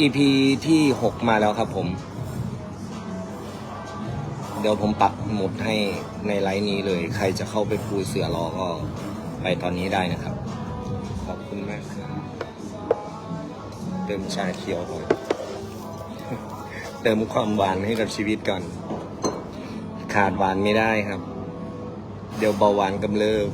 EP ที่หกมาแล้วครับผม เดี๋ยวผมปักหมุดให้ในไลน์นี้เลย ใครจะเข้าไปปูเสือรอก็ไปตอนนี้ได้นะครับ ขอบคุณมากครับเติมชาเขียวก่อนเติมความหวานให้กับชีวิตก่อน ขาดหวานไม่ได้ครับ เดี๋ยวเบาหวานกำเริบ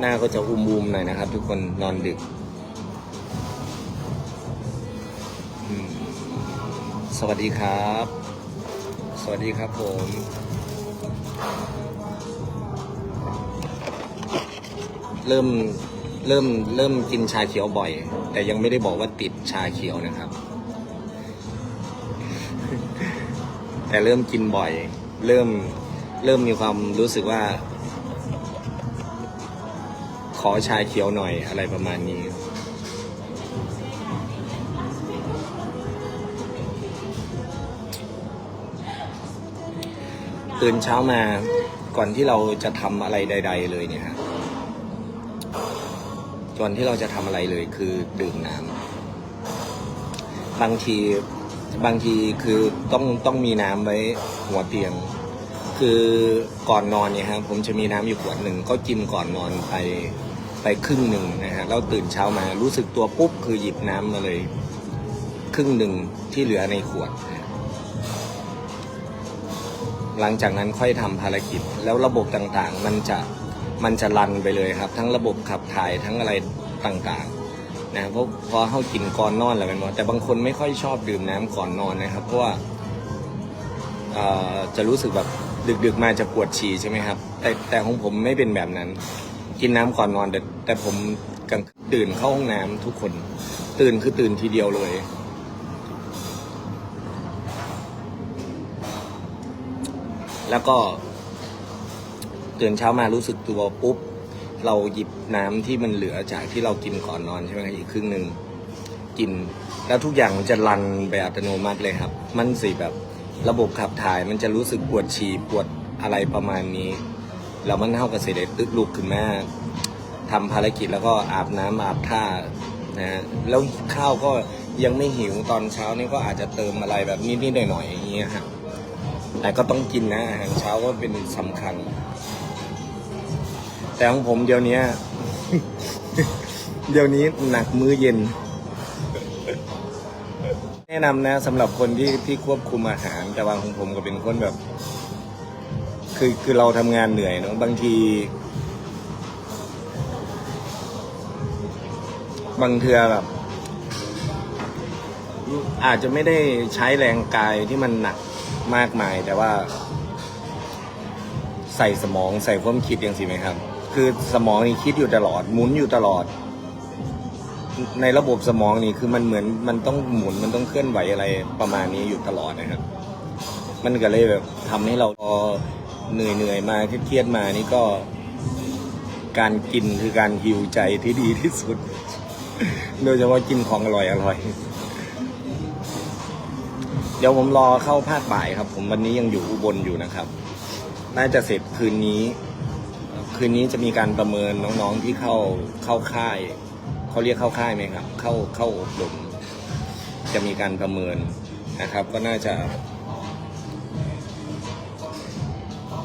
หน้าก็จะอุ้มๆหน่อยนะครับ ทุกคนนอนดึกสวัสดีครับ สวัสดีครับผมเริ่มเริ่มเริ่มกินชาเขียวบ่อย แต่ยังไม่ได้บอกว่าติดชาเขียวนะครับ แต่เริ่มกินบ่อย เริ่มเริ่มมีความรู้สึกว่า ขอชาเขียวหน่อยอะไรประมาณนี้ ตื่นเช้ามาก่อนที่เราจะทำอะไรใด ๆ เลยเนี่ยฮะก่อนที่เราจะทำอะไรเลยคือดื่มน้ำบางทีบางทีคือต้องต้องมีน้ำไว้หัวเตียง คือก่อนนอนเนี่ยฮะผมจะมีน้ำอยู่ขวดหนึ่งก็กินก่อนนอนไปไปครึ่งหนึ่งนะฮะแล้วตื่นเช้ามารู้สึกตัวปุ๊บคือหยิบน้ำมาเลย ครึ่งหนึ่งที่เหลือในขวด หลังจากนั้นค่อยทำภารกิจ แล้วระบบต่างๆ มันจะมันจะรันไปเลยครับ ทั้งระบบขับถ่ายทั้งอะไรต่างๆนะเพราะพอเข้ากินก่อนนอนแล้วเป็นหมดแต่บางคนไม่ค่อยชอบดื่มน้ำก่อนนอนนะครับเพราะว่า จะรู้สึกแบบดึกๆมาจะปวดฉี่ใช่ไหมครับ แต่แต่ของผมไม่เป็นแบบนั้น กินน้ำก่อนนอน แต่แต่ผมกลางตื่นเข้าห้องน้ำทุกคน ตื่นคือตื่นทีเดียวเลย แล้วก็ ตื่นเช้ามารู้สึกตัวปุ๊บ เราหยิบน้ำที่มันเหลือจากที่เรากินก่อนนอนใช่ไหมครับอีกครึ่งหนึ่งกิน แล้วทุกอย่างมันจะรันไปอัตโนมัติเลยครับ มันสิแบบ ระบบขับถ่ายมันจะรู้สึกปวดฉี่ปวดอะไรประมาณนี้แล้วมันเท่ากับเสด็จตึกลุกขึ้นมาทำภารกิจแล้วก็อาบน้ำอาบท่านะฮะแล้วข้าวก็ยังไม่หิวตอนเช้านี่ก็อาจจะเติมอะไรแบบนิดๆหน่อยๆอย่างเงี้ยครับแต่ก็ต้องกินนะอาหารเช้าก็เป็นสำคัญ แต่ของผมเดี๋ยวนี้ เดี๋ยวนี้หนักมื้อเย็น แนะนำนะสำหรับคนที่ที่ควบคุมอาหาร แต่ว่าของผมก็เป็นคนแบบ คือคือเราทำงานเหนื่อยเนาะบางที บางเทือแบบ อาจจะไม่ได้ใช้แรงกายที่มันหนักมากมาย แต่ว่า ใส่สมองใส่ความคิดอย่างสิไหมครับ คือสมองนี่คิดอยู่ตลอดหมุนอยู่ตลอด ในระบบสมองนี่คือมันเหมือนมันต้องหมุนมันต้องเคลื่อนไหวอะไรประมาณนี้อยู่ตลอดนะครับ มันก็เลยแบบทำให้เราพอเหนื่อยเหนื่อยๆมาเครียดๆมานี่ก็ การกินคือการฮิวใจที่ดีที่สุด โดยเฉพาะกินของอร่อยอร่อยเดี๋ยวผมรอเข้าภาคบ่ายครับ ผมวันนี้ยังอยู่อุบลอยู่นะครับ น่าจะเสร็จคืนนี้ คืนนี้จะมีการประเมินน้องๆที่เข้าเข้าค่าย เขาเรียกเข้าค่ายไหมครับ เข้าเข้าอบรมจะมีการประเมินนะครับ ก็น่าจะ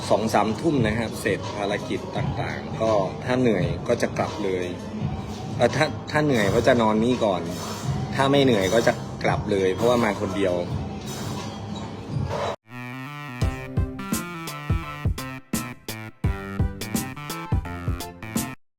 สองสามทุ่มนะครับ เสร็จภารกิจต่างๆ ก็ถ้าเหนื่อยก็จะกลับเลยเออถ้าถ้าเหนื่อยก็จะนอนนี่ก่อน ถ้าไม่เหนื่อยก็จะกลับเลย เพราะว่ามาคนเดียว